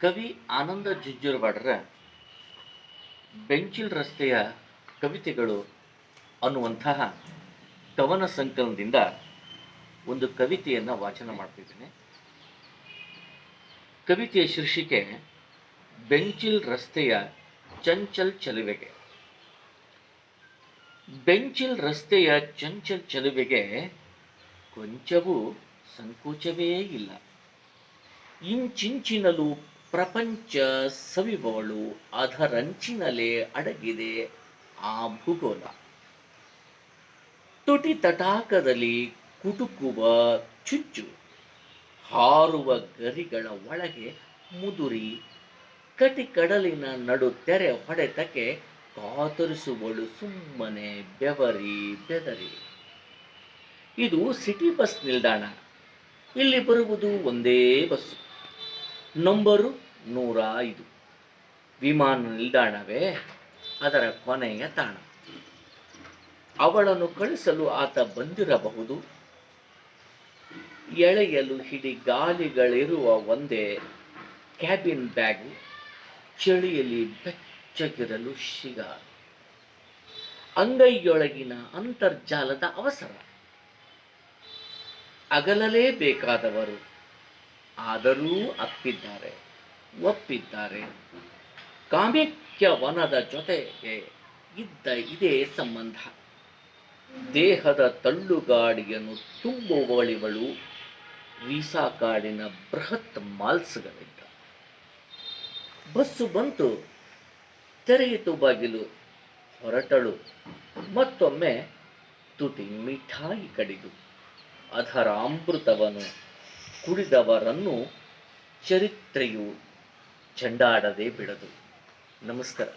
ಕವಿ ಆನಂದ ಜುಂಜುರವಾಡರ ಬೆಂಚಿಲ್ ರಸ್ತೆಯ ಕವಿತೆಗಳು ಅನ್ನುವಂತಹ ಕವನ ಸಂಕಲನದಿಂದ ಒಂದು ಕವಿತೆಯನ್ನು ವಾಚನ ಮಾಡ್ತಿದ್ದೇನೆ. ಕವಿತೆಯ ಶೀರ್ಷಿಕೆ, ಬೆಂಚಿಲ್ ರಸ್ತೆಯ ಚಂಚಲ್ ಚಲುವೆಗೆ. ಬೆಂಚಿಲ್ ರಸ್ತೆಯ ಚಂಚಲ್ ಚಲುವೆಗೆ ಕೊಂಚವೂ ಸಂಕೋಚವೇ ಇಲ್ಲ. ಇಂಚಿಂಚಿನಲು ಪ್ರಪಂಚ ಸವಿಬವಳು ಅದರಂಚಿನಲೇ ಅಡಗಿದೆ ಆ ಭೂಗೋಳ. ತುಟಿ ತಟಾಕದಲ್ಲಿ ಕುಟುಕುವ ಚುಚ್ಚು, ಹಾರುವ ಗರಿಗಳ ಒಳಗೆ ಮುದುರಿ, ಕಟಿ ಕಡಲಿನ ನಡು ತೆರೆ ಹೊಡೆತಕ್ಕೆ ಕಾತರಿಸುವಳು ಸುಮ್ಮನೆ ಬೆವರಿ ಬೆದರಿ. ಇದು ಸಿಟಿ ಬಸ್ ನಿಲ್ದಾಣ. ಇಲ್ಲಿ ಬರುವುದು ಒಂದೇ ಬಸ್ಸು. ನಂಬರು ನೂರ ಐದು ವಿಮಾನ ನಿಲ್ದಾಣವೇ ಅದರ ಕೊನೆಯ ತಾಣ. ಅವಳನ್ನು ಕಳಿಸಲು ಆತ ಬಂದಿರಬಹುದು. ಎಳೆಯಲು ಹಿಡಿ ಗಾಲಿಗಳಿರುವ ಒಂದೇ ಕ್ಯಾಬಿನ್ ಬ್ಯಾಗು ಚಳಿಯಲ್ಲಿ ಬೆಚ್ಚಗಿರಲು ಶಿಗಾರು ಅಂಗೈಯೊಳಗಿನ ಅಂತರ್ಜಾಲದ ಅವಸರ. ಅಗಲಲೇಬೇಕಾದವರು ಆದರೂ ಅಪ್ಪಿದ್ದಾರೆ, ಒಪ್ಪಿದ್ದಾರೆ. ವನದ ಜೊತೆಗೆ ಇದ್ದ ಇದೇ ಸಂಬಂಧ. ದೇಹದ ತಳ್ಳುಗಾಡಿಯನ್ನು ತುಂಬುವಳಿವಳು ವೀಸಾ ಕಾಡಿನ ಬೃಹತ್ ಮಾಲ್ಸ್ಗಳಿದ್ದ. ಬಸ್ಸು ಬಂತು, ತೆರೆಯಿತು ಬಾಗಿಲು, ಹೊರಟಳು, ಮತ್ತೊಮ್ಮೆ ತುಟಿ ಮಿಠಾಯಿ ಕಡಿದು ಅದರ ಅಮೃತವನ್ನು ಕುಡಿದವರನ್ನು ಚರಿತ್ರೆಯು ಚೆಂಡಾಡದೆ ಬಿಡದು. ನಮಸ್ಕಾರ.